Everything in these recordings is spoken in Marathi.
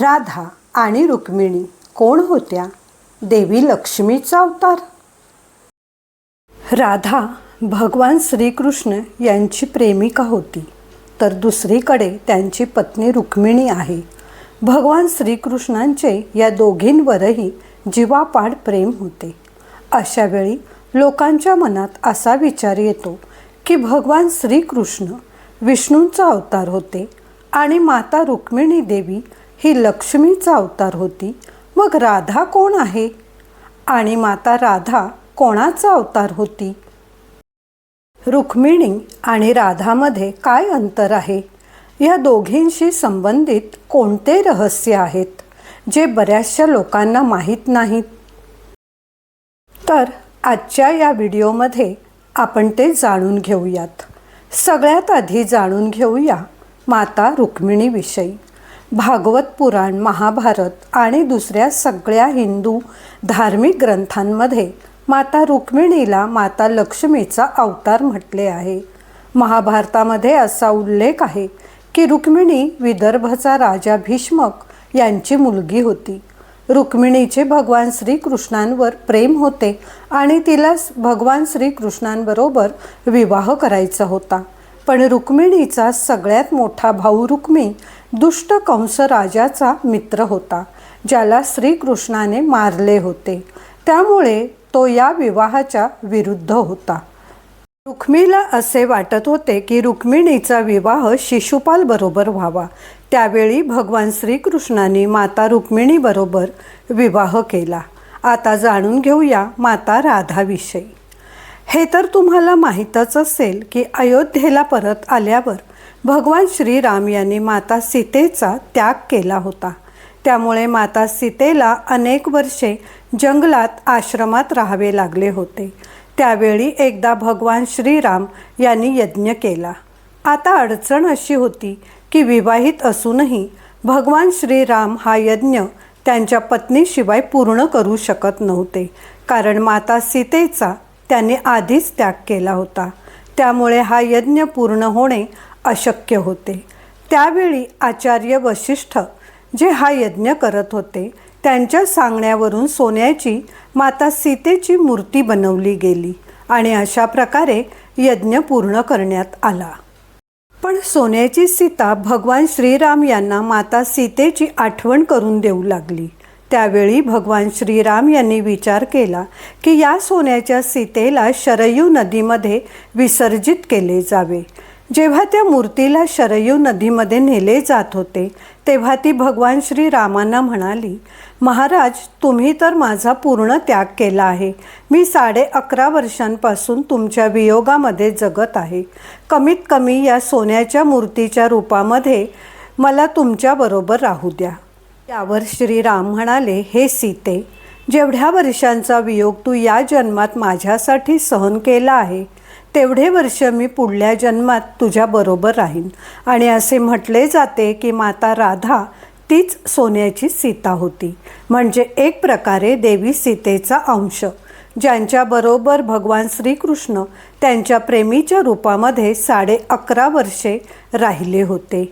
राधा आणि रुक्मिणी कोण होत्या? देवी लक्ष्मीचा अवतार. राधा भगवान श्रीकृष्ण यांची प्रेमिका होती. तर दुसरीकडे त्यांची पत्नी रुक्मिणी आहे. भगवान श्रीकृष्णांचे या दोघींवरही जीवापाड प्रेम होते. अशावेळी लोकांच्या मनात असा विचार येतो की भगवान श्रीकृष्ण विष्णूंचा अवतार होते आणि माता रुक्मिणी देवी ही लक्ष्मीचा अवतार होती. मग राधा कोण आहे? आणि माता राधा कोणाचा अवतार होती? रुक्मिणी आणि राधामध्ये काय अंतर आहे? या दोघींशी संबंधित कोणते रहस्य आहेत जे बऱ्याचशा लोकांना माहीत नाहीत? तर आजच्या या व्हिडिओमध्ये आपण ते जाणून घेऊयात. सगळ्यात आधी जाणून घेऊया माता रुक्मिणीविषयी. भागवत पुराण महाभारत आणि दुसऱ्या सगळ्या हिंदू धार्मिक ग्रंथांमध्ये माता रुक्मिणीला माता लक्ष्मीचा अवतार म्हटले आहे. महाभारतामध्ये असा उल्लेख आहे की रुक्मिणी विदर्भचा राजा भीष्मक यांची मुलगी होती. रुक्मिणीचे भगवान श्रीकृष्णांवर प्रेम होते आणि तिला भगवान श्रीकृष्णांबरोबर विवाह करायचा होता. पण रुक्मिणीचा सगळ्यात मोठा भाऊ रुक्मी दुष्ट कंस राजाचा मित्र होता ज्याला श्रीकृष्णाने मारले होते. त्यामुळे तो या विवाहाच्या विरुद्ध होता. रुक्मीला असे वाटत होते की रुक्मिणीचा विवाह शिशुपाल बरोबर व्हावा. त्यावेळी भगवान श्रीकृष्णाने माता रुक्मिणीबरोबर विवाह केला. आता जाणून घेऊया माता राधाविषयी. हे तर तुम्हाला माहीतच असेल की अयोध्येला परत आल्यावर भगवान श्रीराम यांनी माता सीतेचा त्याग केला होता. त्यामुळे माता सीतेला अनेक वर्षे जंगलात आश्रमात राहावे लागले होते. त्यावेळी एकदा भगवान श्रीराम यांनी यज्ञ केला. आता अडचण अशी होती की विवाहित असूनही भगवान श्रीराम हा यज्ञ त्यांच्या पत्नीशिवाय पूर्ण करू शकत नव्हते. कारण माता सीतेचा त्याने आधीच त्याग केला होता. त्यामुळे हा यज्ञ पूर्ण होणे अशक्य होते. त्यावेळी आचार्य वशिष्ठ जे हा यज्ञ करत होते त्यांच्या सांगण्यावरून सोन्याची माता सीतेची मूर्ती बनवली गेली आणि अशा प्रकारे यज्ञ पूर्ण करण्यात आला. पण सोन्याची सीता भगवान श्रीराम यांना माता सीतेची आठवण करून देऊ लागली. त्यावेळी भगवान श्रीराम यांनी विचार केला की या सोन्याच्या सीतेला शरयू नदीमध्ये विसर्जित केले जावे. जेव्हा त्या मूर्तीला शरयू नदीमध्ये नेले जात होते तेव्हा ती भगवान श्रीरामांना म्हणाली महाराज तुम्ही तर माझा पूर्ण त्याग केला आहे. मी साडे अकरा वर्षांपासून तुमच्या वियोगामध्ये जगत आहे. कमीत कमी या सोन्याच्या मूर्तीच्या रूपामध्ये मला तुमच्याबरोबर राहू द्या. त्यावर श्रीराम म्हणाले हे सीते जेवढ्या वर्षांचा वियोग तू या जन्मात माझ्यासाठी सहन केला आहे तेवढे वर्ष मी पुढल्या जन्मात तुझ्याबरोबर राहीन. आणि असे म्हटले जाते की माता राधा तीच सोन्याची सीता होती. म्हणजे एक प्रकारे देवी सीतेचा अंश. ज्यांच्याबरोबर भगवान श्रीकृष्ण त्यांच्या प्रेमीच्या रूपामध्ये साडे अकरा वर्षे राहिले होते.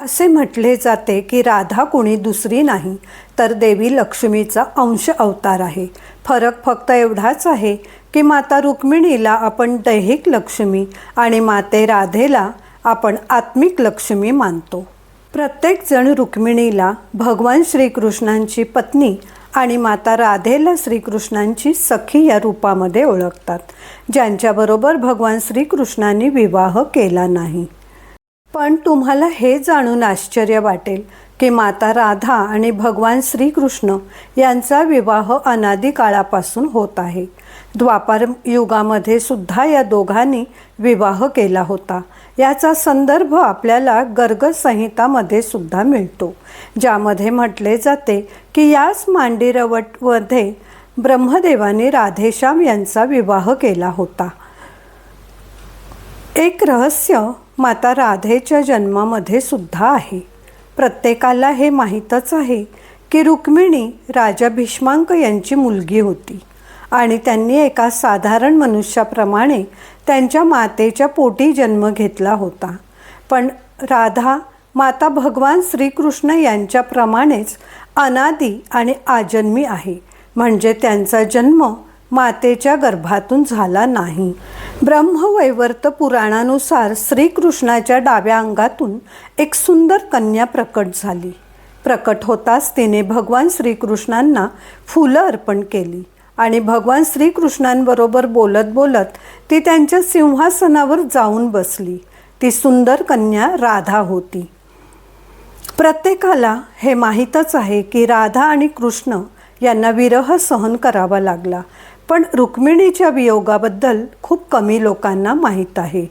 असे म्हटले जाते की राधा कुणी दुसरी नाही तर देवी लक्ष्मीचा अंश अवतार आहे. फरक फक्त एवढाच आहे की माता रुक्मिणीला आपण दैहिक लक्ष्मी आणि माते राधेला आपण आत्मिक लक्ष्मी मानतो. प्रत्येकजण रुक्मिणीला भगवान श्रीकृष्णांची पत्नी आणि माता राधेला श्रीकृष्णांची सखी या रूपामध्ये ओळखतात ज्यांच्याबरोबर भगवान श्रीकृष्णांनी विवाह केला नाही. पण तुम्हाला हे जाणून आश्चर्य वाटेल की माता राधा आणि भगवान श्रीकृष्ण यांचा विवाह अनादी काळापासून होत आहे. द्वापार युगामध्ये सुद्धा या दोघांनी विवाह केला होता. याचा संदर्भ आपल्याला गर्ग संहितामध्ये सुद्धा मिळतो ज्यामध्ये म्हटले जाते की याच मांडिरवटमध्ये ब्रह्मदेवाने राधेश्याम यांचा विवाह केला होता. एक रहस्य माता राधेच्या जन्मामध्ये सुद्धा आहे. प्रत्येकाला हे माहीतच आहे की रुक्मिणी राजा भीष्मांक यांची मुलगी होती आणि त्यांनी एका साधारण मनुष्याप्रमाणे त्यांच्या मातेच्या पोटी जन्म घेतला होता. पण राधा माता भगवान श्रीकृष्ण यांच्याप्रमाणेच अनादी आणि आजन्मी आहे. म्हणजे त्यांचा जन्म मातेच्या गर्भातून झाला नाही. ब्रह्मवैवर्त पुराणानुसार श्रीकृष्णाच्या डाव्या अंगातून एक सुंदर कन्या प्रकट झाली. प्रकट होताच तिने भगवान श्रीकृष्णांना फुलं अर्पण केली आणि भगवान श्रीकृष्णांबरोबर बोलत बोलत ती त्यांच्या सिंहासनावर जाऊन बसली. ती सुंदर कन्या राधा होती. प्रत्येकाला हे माहीतच आहे की राधा आणि कृष्ण यांना विरह सहन करावा लागला. पण रुक्मिणीच्या वियोगाबद्दल खूप कमी लोकांना माहीत आहे.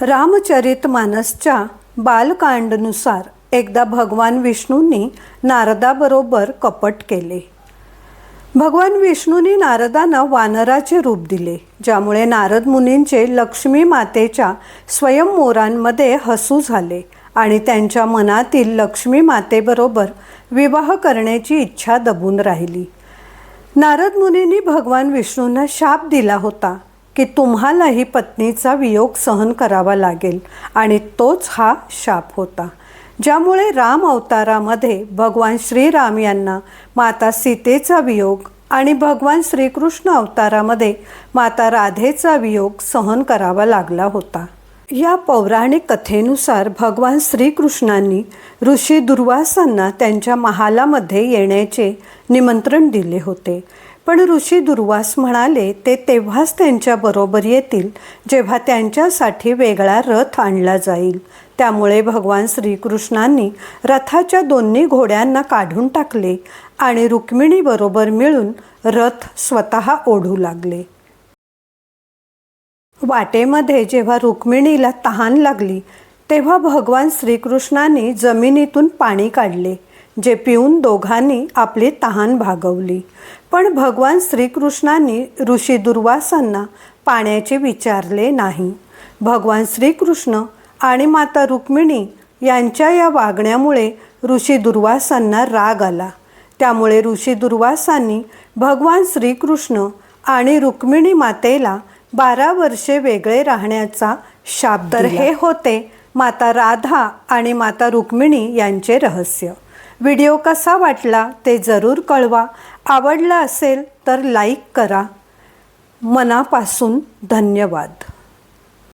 रामचरित मानसच्या बालकांडनुसार एकदा भगवान विष्णूंनी नारदाबरोबर कपट केले. भगवान विष्णूंनी नारदांना वानराचे रूप दिले ज्यामुळे नारद मुनींचे लक्ष्मी मातेच्या स्वयंमोरांमध्ये हसू झाले आणि त्यांच्या मनातील लक्ष्मी मातेबरोबर विवाह करण्याची इच्छा दबून राहिली. नारद मुनींनी भगवान विष्णूंना शाप दिला होता की तुम्हालाही पत्नीचा वियोग सहन करावा लागेल आणि तोच हा शाप होता. ज्यामुळे राम अवतारामध्ये भगवान श्रीराम यांना माता सीतेचा वियोग आणि भगवान श्रीकृष्ण अवतारामध्ये माता राधेचा वियोग सहन करावा लागला होता. या पौराणिक कथेनुसार भगवान श्रीकृष्णांनी ऋषी दुर्वासांना त्यांच्या महालामध्ये येण्याचे निमंत्रण दिले होते. पण ऋषी दुर्वास म्हणाले ते तेव्हाच त्यांच्याबरोबर येतील जेव्हा त्यांच्यासाठी वेगळा रथ आणला जाईल. त्यामुळे भगवान श्रीकृष्णांनी रथाच्या दोन्ही घोड्यांना काढून टाकले आणि रुक्मिणीबरोबर मिळून रथ स्वतः ओढू लागले. वाटेमध्ये जेव्हा रुक्मिणीला तहान लागली तेव्हा भगवान श्रीकृष्णांनी जमिनीतून पाणी काढले जे पिऊन दोघांनी आपली तहान भागवली. पण भगवान श्रीकृष्णांनी ऋषी दुर्वासांना पाण्याचे विचारले नाही. भगवान श्रीकृष्ण आणि माता रुक्मिणी यांच्या या वागण्यामुळे ऋषी दुर्वासांना राग आला. त्यामुळे ऋषी दुर्वासांनी भगवान श्रीकृष्ण आणि रुक्मिणी मातेला बारा वर्षे वेगळे राहण्याचा शाप तर हे होते माता राधा आणि माता रुक्मिणी यांचे रहस्य. व्हिडिओ कसा वाटला ते जरूर कळवा. आवडला असेल तर लाईक करा. मनापासून धन्यवाद.